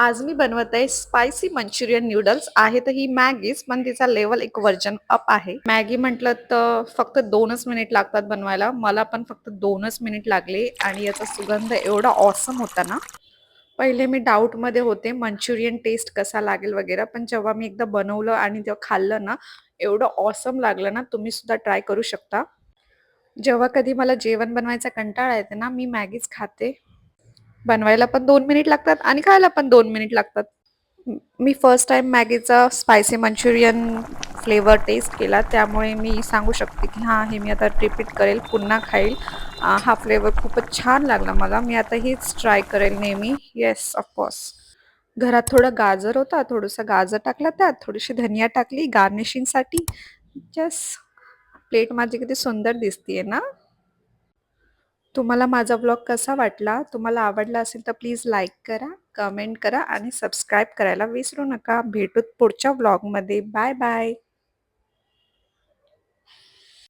आज मी बनवत आहे स्पायसी मंचुरियन नूडल्स आहे तर ही मॅगीच पण तिचा लेवल एक वर्जन अप आहे. मॅगी म्हटलं तर फक्त दोनच मिनिट लागतात बनवायला. मला पण फक्त दोनच मिनिट लागले आणि याचा सुगंध एवढा ऑसम होता ना. पहिले मी डाऊटमध्ये होते मंचुरियन टेस्ट कसा लागेल वगैरे पण जेव्हा मी एकदा बनवलं आणि तेव्हा खाल्लं ना एवढं ऑसम लागलं ना तुम्ही सुद्धा ट्राय करू शकता. जेव्हा कधी मला जेवण बनवायचा कंटाळा येते ना मी मॅगीच खाते. बनवायला पण दोन मिनिट लागतात आणि खायला पण दोन मिनिट लागतात. मी फर्स्ट टाइम मॅगीचा स्पायसी मंचुरियन फ्लेवर टेस्ट केला त्यामुळे मी सांगू शकते की हां हे मी आता रिपीट करेल पुन्हा खाईल. हा फ्लेवर खूपच छान लागला मला. मी आता हेच ट्राय करेल नेहमी. येस ऑफकोर्स घरात थोडं गाजर होता थोडंसं गाजर टाकलं त्यात थोडीशी धनिया टाकली गार्निशिंगसाठी जस प्लेट माझी किती सुंदर दिसतीये ना. तुम्हाला माझा ब्लॉग कसा वाटला तुम्हाला आवडला असेल तर प्लीज लाईक करा कमेंट करा आणि सबस्क्राईब करायला विसरू नका. भेटूत पुढच्या ब्लॉगमध्ये. Bye bye.